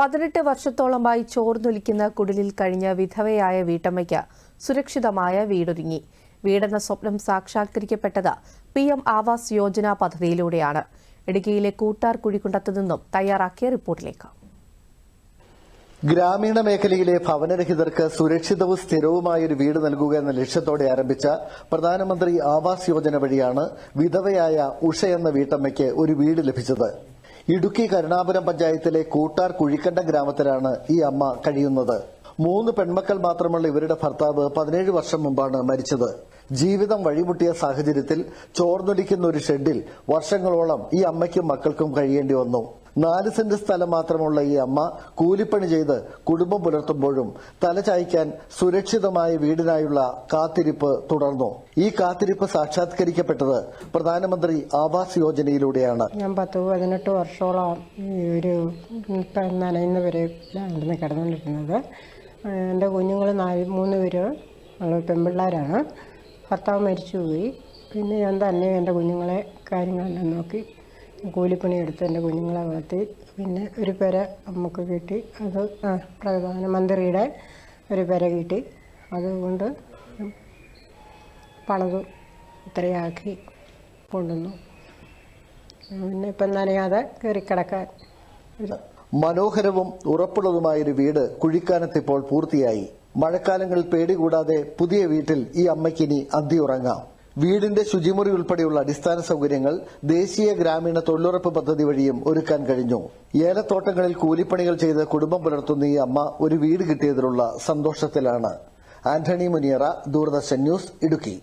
പതിനെട്ട് വർഷത്തോളമായി ചോർന്നൊലിക്കുന്ന കുടിലിൽ കഴിഞ്ഞ വിധവയായ വീട്ടമ്മയ്ക്ക് സുരക്ഷിതമായ വീടൊരുങ്ങി. വീടെന്ന സ്വപ്നം സാക്ഷാത്കരിക്കപ്പെട്ടത് പി എം ആവാസ് യോജന പദ്ധതിയിലൂടെയാണ്. ഇടുക്കിയിലെ കൂട്ടാർ കുഴിക്കുണ്ടത്തു നിന്നും തയ്യാറാക്കിയ റിപ്പോർട്ടിലേക്ക്. ഗ്രാമീണ മേഖലയിലെ ഭവനരഹിതർക്ക് സുരക്ഷിതവും സ്ഥിരവുമായ ഒരു വീട് നൽകുക എന്ന ലക്ഷ്യത്തോടെ ആരംഭിച്ച പ്രധാനമന്ത്രി ആവാസ് യോജന വഴിയാണ് വിധവയായ ഉഷ എന്ന വീട്ടമ്മയ്ക്ക് ഒരു വീട് ലഭിച്ചത്. ഇടുക്കി കരുണാപുരം പഞ്ചായത്തിലെ കൂട്ടാർ കുഴിക്കണ്ടം ഗ്രാമത്തിലാണ് ഈ അമ്മ കഴിയുന്നത്. മൂന്ന് പെൺമക്കൾ മാത്രമുള്ള ഇവരുടെ ഭർത്താവ് പതിനേഴ് വർഷം മുമ്പാണ് മരിച്ചത്. ജീവിതം വഴിമുട്ടിയ സാഹചര്യത്തിൽ ചോർന്നൊലിക്കുന്ന ഒരു ഷെഡിൽ വർഷങ്ങളോളം ഈ അമ്മയ്ക്കും മക്കൾക്കും കഴിയേണ്ടി വന്നു. നാല് സെന്റ് സ്ഥലം മാത്രമുള്ള ഈ അമ്മ കൂലിപ്പണി ചെയ്ത് കുടുംബം പുലർത്തുമ്പോഴും തലചായ്ക്കാൻ സുരക്ഷിതമായ വീടിനായുള്ള കാത്തിരിപ്പ് തുടർന്നു. ഈ കാത്തിരിപ്പ് സാക്ഷാത്കരിക്കപ്പെട്ടത് പ്രധാനമന്ത്രി ആവാസ് യോജനയിലൂടെയാണ്. ഞാൻ പത്ത് പതിനെട്ട് വർഷോളം ഒരു നനയുന്ന വരെയായിരുന്നു കിടന്നുകൊണ്ടിരുന്നത്. എന്റെ കുഞ്ഞുങ്ങൾ നാല് മൂന്ന് പേര് പെൺപിള്ളേരാണ് ഭർത്താവ് മരിച്ചുപോയി. പിന്നെ ഞാൻ തന്നെ എന്റെ കുഞ്ഞുങ്ങളെ കാര്യങ്ങളെല്ലാം നോക്കി കൂലിപ്പണി എടുത്ത് എന്റെ കുഞ്ഞുങ്ങളെ വളർത്തി. പിന്നെ ഒരു പെര നമുക്ക് കിട്ടി. അത് പ്രധാനമന്ത്രിയുടെ ഒരു പെര കിട്ടി. അതുകൊണ്ട് പണിത് ഇത്രയാക്കി കൊണ്ടുവന്നു. പിന്നെ ഇപ്പം നനയാതെ കയറിക്കിടക്കാൻ മനോഹരവും ഉറപ്പുള്ളതുമായൊരു വീട് കുഴിക്കാനത്തിപ്പോൾ പൂർത്തിയായി. മഴക്കാലങ്ങളിൽ പേടി കൂടാതെ പുതിയ വീട്ടിൽ ഈ അമ്മയ്ക്കിനി അന്തി ഉറങ്ങാം. വീടിന്റെ ശുചിമുറി ഉൾപ്പെടെയുള്ള അടിസ്ഥാന സൗകര്യങ്ങൾ ദേശീയ ഗ്രാമീണ തൊഴിലുറപ്പ് പദ്ധതി വഴിയും ഒരുക്കാൻ കഴിഞ്ഞു. ഏലത്തോട്ടങ്ങളിൽ കൂലിപ്പണികൾ ചെയ്ത് കുടുംബം പുലർത്തുന്ന ഈ അമ്മ ഒരു വീട് കിട്ടിയതിലുള്ള സന്തോഷത്തിലാണ്. ആന്റണി മുനിയറ ദൂരദർശൻ ന്യൂസ് ഇടുക്കി.